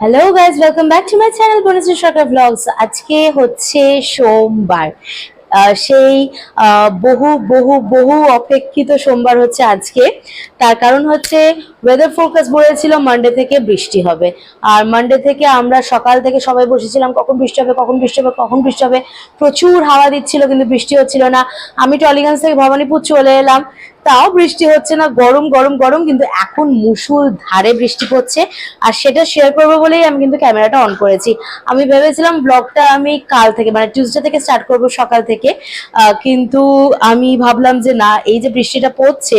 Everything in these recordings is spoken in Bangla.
Hello guys welcome back to my channel Banashree Sarkar vlogs আজকে হচ্ছে সোমবার। সেই বহু বহু বহু অপেক্ষিত সোমবার হচ্ছে আজকে। তার কারণ হচ্ছে ওয়েদার ফোরকাস্ট বলেছিল মানডে থেকে বৃষ্টি হবে। আর মানডে থেকে আমরা সকাল থেকে সবাই বসেছিলাম, কখন বৃষ্টি হবে, কখন বৃষ্টি হবে, কখন বৃষ্টি হবে। প্রচুর হাওয়া দিচ্ছিল কিন্তু বৃষ্টি হচ্ছিল না। আমি টলিগঞ্জ থেকে ভবানীপুর চলে এলাম। তাও বৃষ্টি হচ্ছে না, গরম গরম গরম, কিন্তু এখন মুসুল ধারে বৃষ্টি পড়ছে। আর সেটা শেয়ার করব বলেই আমি কিন্তু ক্যামেরাটা অন করেছি। আমি ভেবেছিলাম ব্লগটা আমি কাল থেকে মানে টিউসডে থেকে স্টার্ট করব সকাল থেকে। কিন্তু আমি ভাবলাম যে না, এই যে বৃষ্টিটা পড়ছে,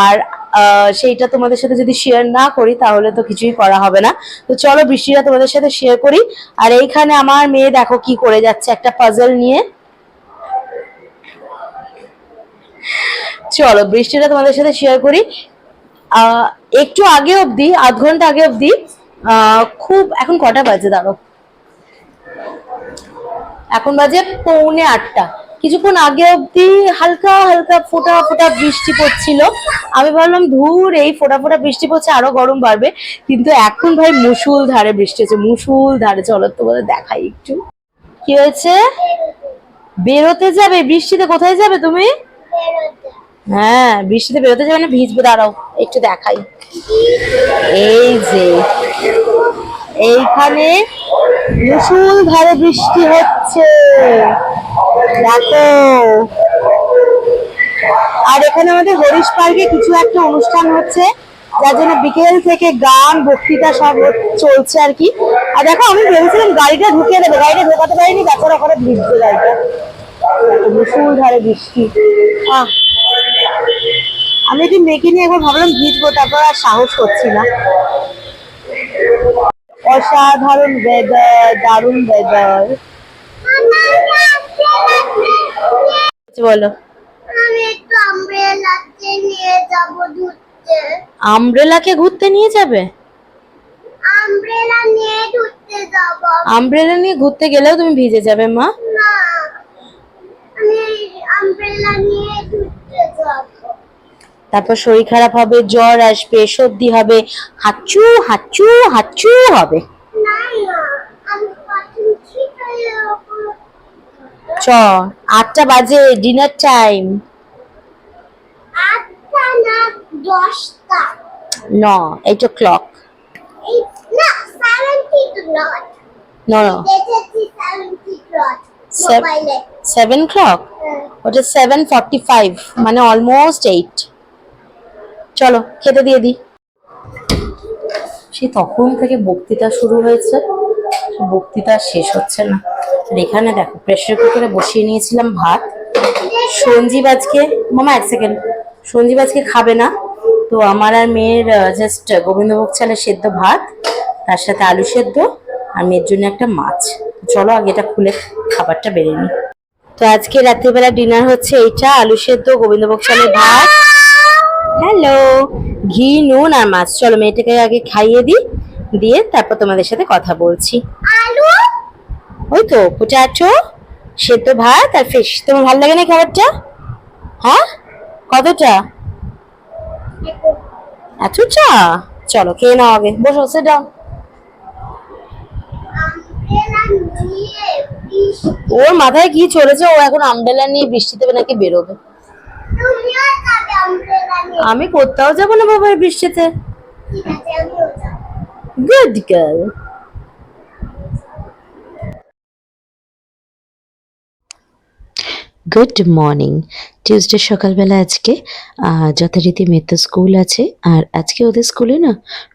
আর সেইটা তোমাদের সাথে যদি শেয়ার না করি, তাহলে তো কিছুই করা হবে না। তো চলো বৃষ্টিটা তোমাদের সাথে শেয়ার করি। আর এইখানে আমার মেয়ে দেখো কি করে যাচ্ছে একটা পাজল নিয়ে। চলো, বৃষ্টিটা তোমাদের সাথে শেয়ার করি। একটু আগে অবধি, আধ ঘণ্টা আগে অবধি খুব এখন কটা বাজে দাঁড়ো এখন বাজে পৌনে আটটা। কিছুক্ষণ আগে অবধি হালকা হালকা ফোটা ফোটা বৃষ্টি পড়ছিল। আমি ভাবলাম, ধুর, এই ফোটা ফোটা বৃষ্টি পড়ছে, আরও গরম বাড়বে। কিন্তু এখন ভাই মুসুল ধারে বৃষ্টি হচ্ছে, মুসুল ধারে। চলো, তোমাদের দেখাই একটু। কি হয়েছে? বেরোতে যাবে? বৃষ্টিতে কোথায় যাবে তুমি? হ্যাঁ বৃষ্টিতে বেরোতে যাবে না, ভিজবে, দাঁড়াও, একটু দেখাই। এই যে, এইখানে মুসুল ধারে বৃষ্টি হচ্ছে। দেখো। আর এখানে আমাদের হরিশ পার্কে কিছু একটা অনুষ্ঠান হচ্ছে, যার জন্য বিকেল থেকে গান, বক্তৃতা সব চলছে আর কি। আর দেখো, আমি ভেবেছিলাম গাড়িটা ঢুকিয়ে দেবো, গাড়িটা ঢোকাতে পারিনি বেচারা ওখানে ভিজছে গাড়িটা। মুসুল ধারে বৃষ্টি। আহ আমি একটু মেয়েকে নিয়ে একবার ভাবলাম ভিজবো তারপর আর সাহস করছি না। অসাধারণ ওয়েদার দারুণ ওয়েদার বলো। যাব ঘুরতে। আমব্রেলাকে ঘুরতে নিয়ে যাবে? আমব্রেলা নিয়ে ঘুরতে যাব। আমব্রেলা নিয়ে ঘুরতে গেলেও তুমি ভিজে যাবে মা। না আমি আমব্রেলা নিয়ে ঘুরতে যাব তারপর শরীর খারাপ হবে জ্বর আসবে সর্দি হবে হাঁচু হাঁচু হাঁচু হবে। চ আটটা বাজে ডিনার টাইম না এইট ও ক্লক এই না সেভেন ক্লক ওটা সেভেন ফর্টি ফাইভ মানে অলমোস্ট এইট চলো খেতে দিয়ে দিই। সে তখন থেকে বক্তৃতা শুরু হয়েছে। বক্তৃতা শেষ হচ্ছে না। আর এখানে দেখো প্রেসার কুকারে বসিয়ে নিয়েছিলাম ভাত। সঞ্জীব আজকে মামা এক সেকেন্ড সঞ্জীব আজকে খাবে না। তো আমার আর মেয়ের জাস্ট গোবিন্দভোগ চালের সেদ্ধ ভাত তার সাথে আলু সেদ্ধ আর মেয়ের জন্য একটা মাছ। চলো আগে এটা খুলে খাবারটা বেড়ে নিই। তো আজকে রাত্রিবেলা ডিনার হচ্ছে এইটা আলু সেদ্ধ গোবিন্দভোগ চালের ভাত। হ্যালো ঘি নুন আর মাছ। চলো মেয়েটাকে আগে খাইয়ে দিই দিয়ে তারপর তোমাদের সাথে কথা বলছি। আলু? ওই তো পোটাটো সেদ্ধ ভাত আর ফিশ তোমার ভালো লাগে না এই খাবারটা? হ্যাঁ? কতটা? এতটা? চলো খেয়ে নাও আগে। বসো সে ডাউন আমব্রেলা নিয়ে বৃষ্টি ওর মাথায় কি চলেছে? ও এখন আমব্রেলা নিয়ে বৃষ্টিতে নাকি বেরোবে। আমি কোথাও যাব না বাবা বৃষ্টিতে। Good girl good morning. Tuesday সকালবেলা আজকে যথারীতি মেথ স্কুল আছে, আর আজকে ওদের স্কুলে না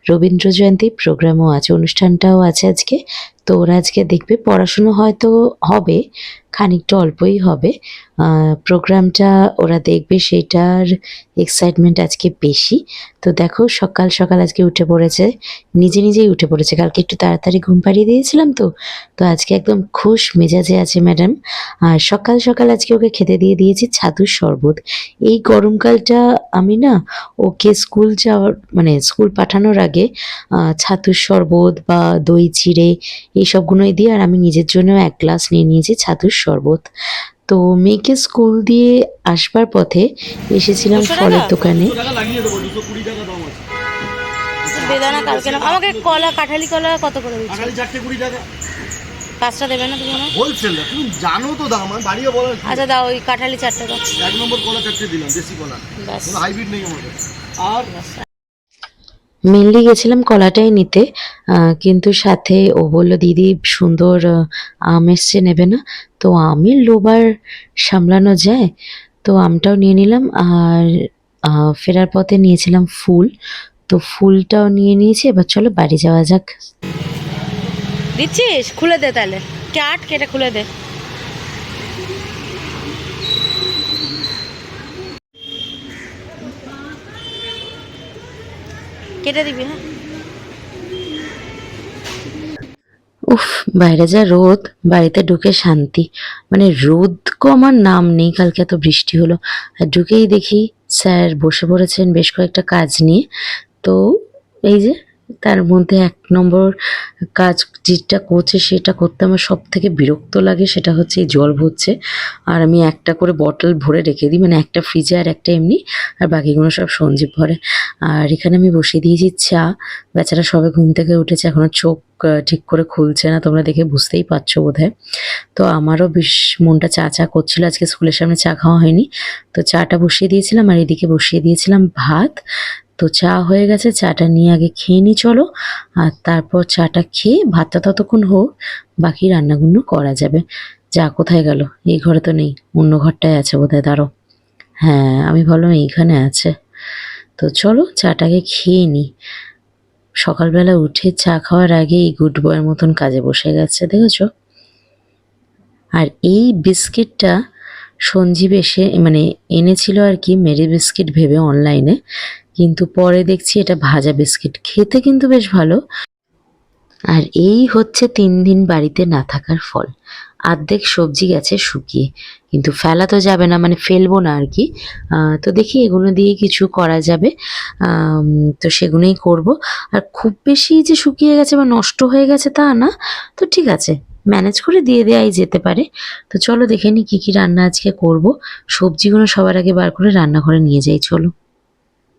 রবীন্দ্র জয়ন্তী প্রোগ্রামও আছে, অনুষ্ঠানটাও আছে আজকে। তো ওরা আজকে দেখবে, পড়াশুনো হয়তো হবে খানিকটা অল্পই হবে। প্রোগ্রামটা ওরা দেখবে সেটার এক্সাইটমেন্ট আজকে বেশি। তো দেখো, সকাল সকাল আজকে উঠে পড়েছে, নিজে নিজেই উঠে পড়েছে। কালকে একটু তাড়াতাড়ি ঘুম পাড়িয়ে দিয়েছিলাম তো তো আজকে একদম খুশ মেজাজে আছে ম্যাডাম। আর সকাল সকাল আজকে ওকে খেতে দিয়ে দিয়েছি ছাতুর শরবত। এই গরমকালটা আমি না, ওকে স্কুল যাওয়ার মানে স্কুল পাঠানোর আগে ছাতুর শরবত বা দই, চিড়ে এইসবগুলোই দিয়ে আর আমি নিজের জন্য এক গ্লাস নিয়ে নিয়েছি ছাতুর শরবত। তো মেয়েকে স্কুল দিয়ে আসবার পথে এসেছিলাম ফলের দোকানে। টাকা লাগিয়ে দেবো দুশো কুড়ি টাকা দাম আছে। বেদানা কালকে আমাকে কলা কাঁঠালি কলা কত করে টাকা। পাঁচটা দেবে না তুমি হোলসেল তুমি জানো তো দাম আর বাড়িয়ে বলার আচ্ছা দাও ওই কাঁঠালি চারটে দাও। এক নম্বর কলা চারটে দিলাম দেশি কলা। হাইব্রিড নেই আমার আর মেনলি গেছিলাম কলাটাই নিতে কিন্তু সাথে ও বলল, দিদি, সুন্দর আম এসছে, নেবে না। তো আমের লোবার সামলানো যায়, তো আমটাও নিয়ে নিলাম আর ফেরার পথে নিয়েছিলাম ফুল। তো ফুলটাও নিয়ে নিয়েছি, এবার চলো বাড়ি যাওয়া যাক। দিচ্ছিস? খুলে দে তাহলে। চাট কেটে খুলে দে। কেটে দিবি হ্যাঁ? উফ, বাইরে যা রোদ, বাড়িতে ঢুকে শান্তি। মানে রোদ কো আমার নাম নেই, কালকে এত বৃষ্টি হলো। আর ঢুকেই দেখি স্যার বসে পড়েছেন বেশ কয়েকটা কাজ নিয়ে। তো এই যে তার মধ্যে এক নম্বর কাজ যেটা করছে, সেটা করতে আমার সব থেকে বিরক্ত লাগে, সেটা হচ্ছে এই জল ভরছে। আর আমি একটা করে বটল ভরে রেখে দিই মানে একটা ফ্রিজে আর একটা এমনি, আর বাকিগুলো সব সঞ্জীব ভরে। আর এখানে আমি বসিয়ে দিয়েছি চা। বেচারা সবে ঘুম থেকে উঠেছে, এখনও চোখ ঠিক করে খুলছে না, তোমরা দেখে বুঝতেই পারছ বোধহয়। তো আমারও বেশ মনটা চা চা করছিল, আজকে স্কুলের সামনে চা খাওয়া হয়নি। তো চাটা বসিয়ে দিয়েছিলাম, আর এদিকে বসিয়ে দিয়েছিলাম ভাত। তো চা হয়ে গেছে, চাটা নিয়ে আগে খেয়ে নি, চলো। আর তারপর চাটা খেয়ে ভাতটা ততক্ষণ হোক, বাকি রান্নাগুলো করা যাবে। যা কোথায় গেল? এই ঘরে তো নেই, অন্য ঘরটায় আছে বোধহয় দাঁড়ো হ্যাঁ আমি ভাবলাম এইখানে আছে। তো চলো, চাটাকে খেয়ে নিই সকালবেলা উঠে চা খাওয়ার আগে এই গুড বয়ের মতন কাজে বসে গেছে, দেখেছ? আর এই বিস্কিটটা সঞ্জীব এসে মানে এনেছিল আর কি, মেরি বিস্কিট ভেবে অনলাইনে। কিন্তু পরে দেখছি এটা ভাজা বিস্কিট। খেতে কিন্তু বেশ ভালো। আর এই হচ্ছে তিন দিন বাড়িতে না থাকার ফল। আর্ধেক সবজি গেছে শুকিয়ে। কিন্তু ফেলা তো যাবে না মানে ফেলব না আর কি। তো দেখি এগুলো দিয়ে কিছু করা যাবে। তো সেগুলোই করব। আর খুব বেশি যে শুকিয়ে গেছে বা নষ্ট হয়ে গেছে তা না। তো ঠিক আছে ম্যানেজ করে দিয়ে দেওয়াই যেতে পারে। তো চলো দেখে নি কী কী রান্না আজকে করব। সবজিগুলো সবার আগে বার করে রান্নাঘরে নিয়ে যাই, চলো।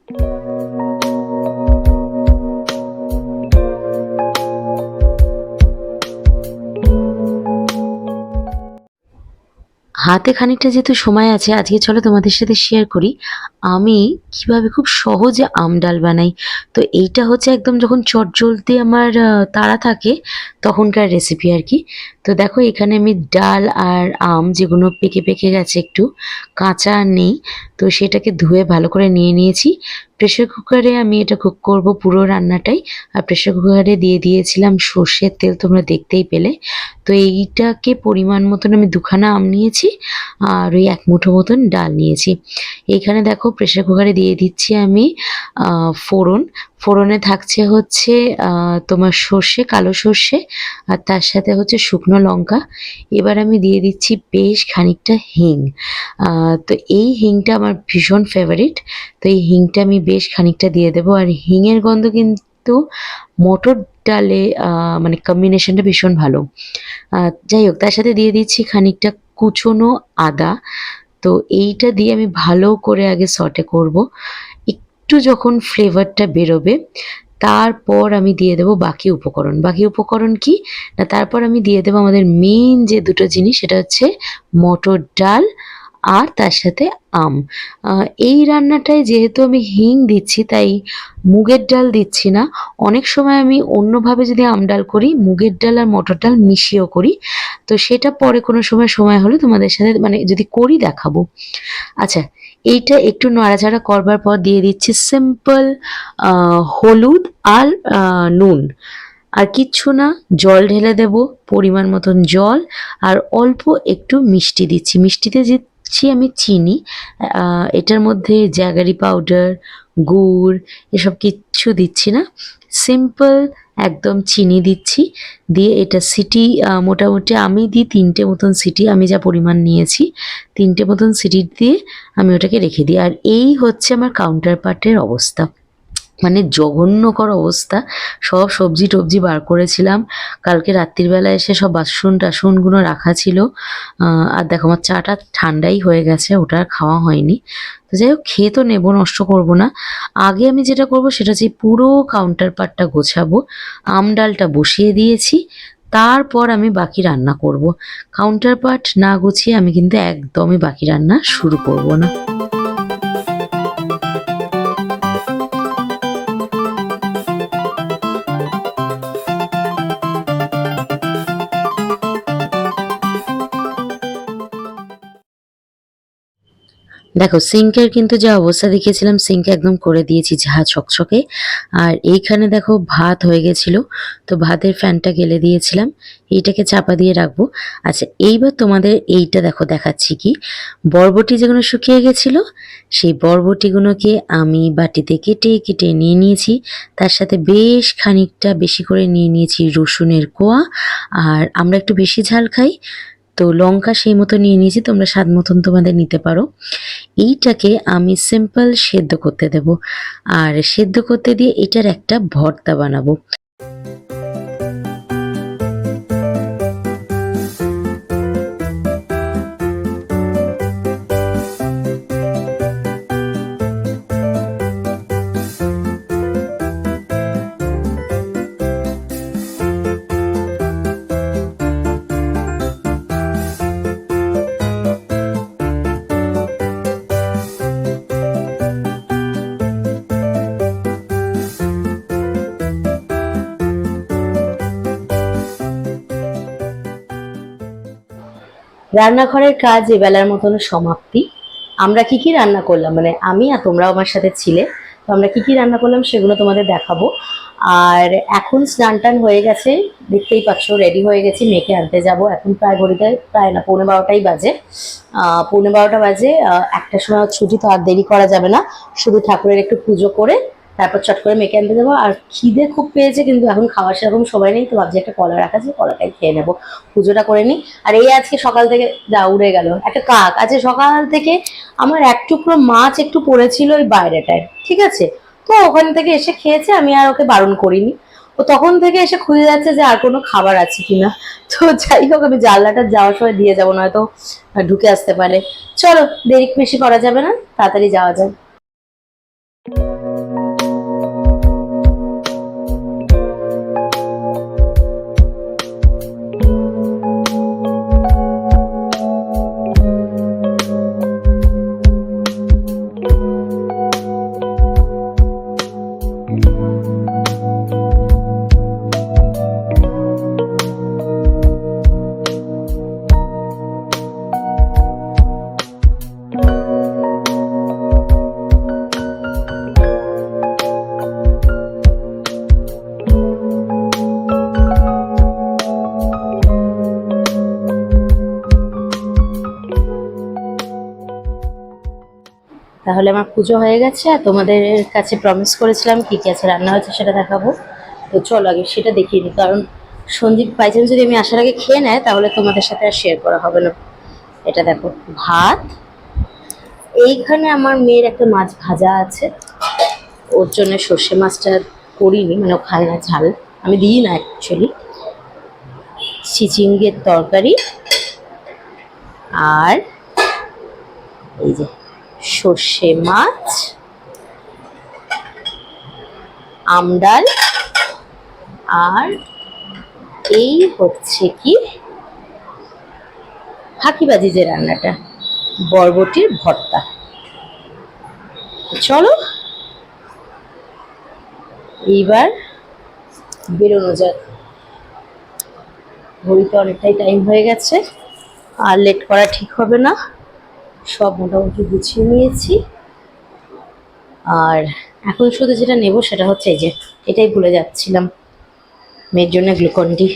হাতে খানিকটা যেহেতু সময় আছে আজকে চলো তোমাদের সাথে শেয়ার করি। আমি কীভাবে খুব সহজে আম ডাল বানাই? তো এইটা হচ্ছে একদম যখন চট জ্বলতে আমার তাড়া থাকে, তখনকার রেসিপি আর কি। তো দেখো এখানে আমি ডাল আর আম যেগুলো পেকে পেকে গেছে একটু, কাঁচা নেই, তো সেটাকে ধুয়ে ভালো করে নিয়ে নিয়েছি। প্রেশার কুকারে আমি এটা কুক করব পুরো রান্নাটাই। আর প্রেশার কুকারে দিয়ে দিয়েছিলাম সর্ষের তেল, তোমরা দেখতেই পেলে। তো এইটাকে পরিমাণ মতন আমি দুখানা আম নিয়েছি, আর ওই এক মুঠো মতন ডাল নিয়েছি। এইখানে দেখো প্রেশার কুকারে দিয়ে দিচ্ছি আমি ফোড়ন। ফোড়নে থাকছে হচ্ছে তোমার সর্ষে, কালো সর্ষে, আর তার সাথে হচ্ছে শুকনো লঙ্কা। এবার আমি দিয়ে দিচ্ছি বেশ খানিকটা হিং। তো এই হিংটা আমার ভীষণ ফেভারিট তো এই হিংটা আমি বেশ খানিকটা দিয়ে দেবো। আর হিংয়ের গন্ধ কিন্তু মটর ডালে মানে কম্বিনেশনটা ভীষণ ভালো। যাই হোক, তার সাথে দিয়ে দিচ্ছি খানিকটা কুচনো আদা। তো এইটা দিয়ে আমি ভালো করে আগে সটে করব। একটু যখন ফ্লেভারটা বেরোবে, তারপর আমি দিয়ে দেব বাকি উপকরণ। বাকি উপকরণ কি? না, তারপর আমি দিয়ে দেবো আমাদের মেন যে দুটো জিনিস, সেটা হচ্ছে মটর ডাল আর তার সাথে আম। এই রান্নাটায় যেহেতু আমি হিং দিচ্ছি, তাই মুগের ডাল দিচ্ছি না। অনেক সময় আমি অন্যভাবে যদি আম ডাল করি, মুগের ডাল আর মটর ডাল মিশিয়েও করি। তো সেটা পরে কোনো সময় সময় হলে তোমাদের সাথে মানে যদি করি দেখাবো। আচ্ছা এইটা একটু নাড়াচাড়া করবার পর দিয়ে দিচ্ছি সিম্পল হলুদ আর নুন। আর কিচ্ছু না, জল ঢেলে দেব, পরিমাণ মতন জল। আর অল্প একটু মিষ্টি দিচ্ছি। মিষ্টিতে দিচ্ছি, আমি চিনি। এটার মধ্যে জ্যাগারি পাউডার গুড়, এসব কিচ্ছু দিচ্ছি না। সিম্পল একদম চিনি দিচ্ছি। দিয়ে এটা সিটি মোটামুটি আমি দিই তিনটে মতন সিটি আমি যা পরিমাণ নিয়েছি, তিনটে মতন সিটি দিয়ে আমি ওটাকে রেখে দিই। আর এই হচ্ছে আমার কাউন্টার পার্টের অবস্থা। মানে জঘন্যকর অবস্থা। সব সবজি টবজি বার করেছিলাম। কালকে রাত্রিবেলা এসে সব বাসন টাসনগুলো রাখা ছিল। আর দেখো আমার চাটা ঠান্ডাই হয়ে গেছে, ওটা খাওয়া হয়নি। তো যাই হোক, খেয়ে তো নেব, নষ্ট করব না। আগে আমি যেটা করব সেটা হচ্ছে পুরো কাউন্টার পার্টটা গোছাবো, আম ডালটা বসিয়ে দিয়েছি, তারপর আমি বাকি রান্না করব। কাউন্টার পার্ট না গুছিয়ে আমি কিন্তু একদমই বাকি রান্না শুরু করব না। দেখো, সিঙ্কের কিন্তু যা অবস্থা দেখিয়েছিলাম, সিঙ্ক একদম করে দিয়েছি ঝা ছকছকে। আর এইখানে দেখো, ভাত হয়ে গেছিল, তো ভাতের ফ্যানটা গেলে দিয়েছিলাম, এইটাকে চাপা দিয়ে রাখব। আচ্ছা এইবার তোমাদের এইটা দেখো, দেখাচ্ছি কি। বরবটি যেগুলো শুকিয়ে গেছিল, সেই বরবটিগুলোকে আমি বাটিতে কেটে কেটে নিয়ে নিয়েছি। তার সাথে বেশ খানিকটা বেশি করে নিয়ে নিয়েছি রসুনের কোয়া। আর আমরা একটু বেশি ঝাল খাই তো লঙ্কা সেই মতো নিয়ে নিয়েছি, তোমরা স্বাদ মতন তোমাদের নিতে পারো। এইটাকে আমি সিম্পল সেদ্ধ করতে দেব। আর সেদ্ধ করতে দিয়ে এটার একটা ভর্তা বানাবো। রান্নাঘরের কাজ এবেলার মতন সমাপ্তি। আমরা কি কি রান্না করলাম? মানে আমি আর তোমরাও আমার সাথে ছিলে তো আমরা কি কি রান্না করলাম সেগুলো তোমাদের দেখাবো। আর এখন স্নান টান হয়ে গেছে দেখতেই পাচ্ছ রেডি হয়ে গেছি মেয়েকে আনতে যাব। এখন প্রায় ঘড়িতে প্রায় না পৌনে বারোটাই বাজে। পৌনে বারোটা বাজে আহ, একটার সময় ছুটি তো আর দেরি করা যাবে না। শুধু ঠাকুরের একটু পুজো করে তারপর চট করে মেয়েকে আনতে দেবো আর খিদে খুব পেয়েছে, কিন্তু এখন খাওয়ার সেরকম সময় নেই, তো ভাবছি একটা কলা রাখা আছে, কলাটাই খেয়ে নেব। পুজোটা করে নিই। আর এই আজকে সকাল থেকে, যা উড়ে গেল, একটা কাক। আজকে সকাল থেকে আমার এক টুকরো মাছ একটু পড়েছিল ওই বাইরেটায়, ঠিক আছে? তো ওখান থেকে এসে খেয়েছে, আমি আর ওকে বারণ করিনি। ও তখন থেকে এসে খুঁজে যাচ্ছে যে আর কোনো খাবার আছে কিনা। তো যাই হোক, আমি জানলাটা যাওয়ার সময় দিয়ে যাব, নয়তো ঢুকে আসতে পারে। চলো, দেরি বেশি করা যাবে না, তাড়াতাড়ি যাওয়া যায় তাহলে আমার পুজো হয়ে গেছে আর তোমাদের কাছে প্রমিস করেছিলাম কি কী আছে, রান্না হয়েছে সেটা দেখাবো। তো চলো আগে সেটা দেখিয়ে নিই, কারণ সন্দীপ পাইছেন যদি আমি আসার আগে খেয়ে নেয়, তাহলে তোমাদের সাথে আর শেয়ার করা হবে না। এটা দেখো, ভাত। এইখানে আমার মেয়ের একটা মাছ ভাজা আছে। ওর জন্য সর্ষে মাছটা করিনি মানে ও না ঝাল। আমি দিই না অ্যাকচুয়ালি চিচিঙ্গের তরকারি। আর এই যে সর্ষে মাছ আমডাল আর এই হচ্ছে কি ফাঁকিবাজি যে রান্নাটা, বরবটির ভর্তা। চলো, এইবার বেরোনো যাক। ঘড়িতে অনেকটাই টাইম হয়ে গেছে, আর লেট করা ঠিক হবে না। সব মোটামুটি গুছিয়ে নিয়েছি। আর এখন শুধু যেটা নেব সেটা হচ্ছে এই যে, এটাই ভুলে যাচ্ছিলাম। মেয়ের জন্য গ্লুকন ডি।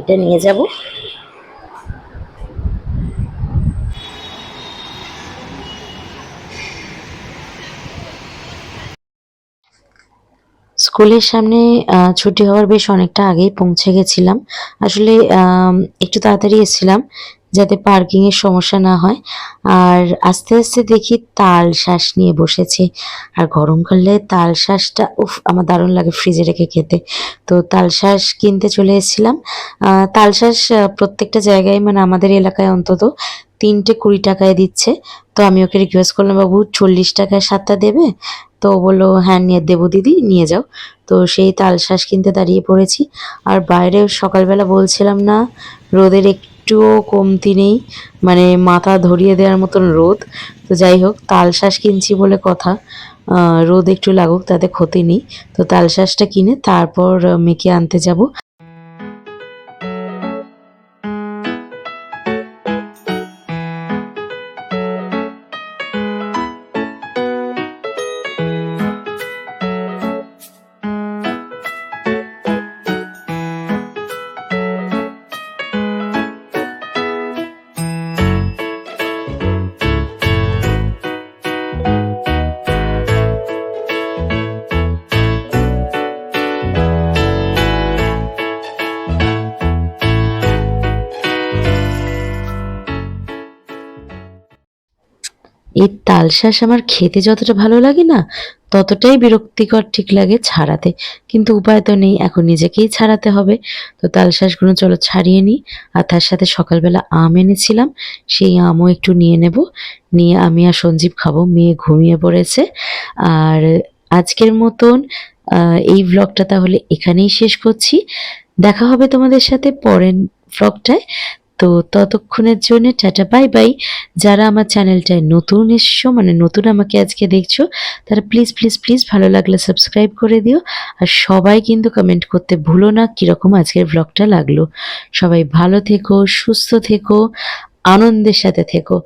এটা নিয়ে যাব। স্কুলের সামনে ছুটি হওয়ার বেশ অনেকটা আগেই পৌঁছে গেছিলাম। আসলে একটু তাড়াতাড়ি এসেছিলাম। যাতে পার্কিংয়ের সমস্যা না হয়। আর আস্তে আস্তে দেখি তাল শ্বাস নিয়ে বসেছে। আর গরমকালে তাল শ্বাসটা উফ, আমার দারুণ লাগে ফ্রিজে রেখে খেতে। তো তাল শ্বাস কিনতে চলে এসেছিলাম। তাল শ্বাস প্রত্যেকটা জায়গায় মানে আমাদের এলাকায় অন্তত তিনটে কুড়ি টাকায় দিচ্ছে। তো আমি ওকে রিকোয়েস্ট করলাম, বাবু, চল্লিশ টাকায় সাতটা দেবে? তো বলল হ্যাঁ নিয়ে, দেবো দিদি, নিয়ে যাও। তো সেই তাল শ্বাস কিনতে দাঁড়িয়ে পড়েছি। আর বাইরে সকালবেলা বলছিলাম না, রোদের একটুও কমতি নেই। মানে মাথা ধরিয়ে দেওয়ার মতন রোদ। তো যাই হোক তাল শ্বাস কিনছি বলে কথা। রোদ একটু লাগুক, তাতে ক্ষতি নেই। তো তাল শ্বাসটা কিনে তারপর মেয়েকে আনতে যাব। এই তালশাঁস আমার খেতে যতটা ভালো লাগে না, ততটাই বিরক্তিকর ঠিক লাগে ছাড়াতে। কিন্তু উপায় তো নেই, এখন নিজেকেই ছাড়াতে হবে। তো তালশাঁসগুলো চলো ছাড়িয়ে নিই। আর তার সাথে সকালবেলা আম এনেছিলাম, সেই আমও একটু নিয়ে নেব। নিয়ে আমি আর সঞ্জীব খাব, মেয়ে ঘুমিয়ে পড়েছে। আর আজকের মতন এই ব্লগটা তাহলে এখানেই শেষ করছি। দেখা হবে তোমাদের সাথে পরের ব্লগটায় তো ততক্ষণের জন্য টাটা, বাই বাই। যারা আমার চ্যানেলটায় নতুন এসছো মানে নতুন আমাকে আজকে দেখছ, তারা প্লিজ প্লিজ প্লিজ ভালো লাগলে সাবস্ক্রাইব করে দিও। আর সবাই কিন্তু কমেন্ট করতে ভুলো না কীরকম আজকের ব্লগটা লাগল। সবাই ভালো থেকো, সুস্থ থেকো, আনন্দের সাথে থেকো।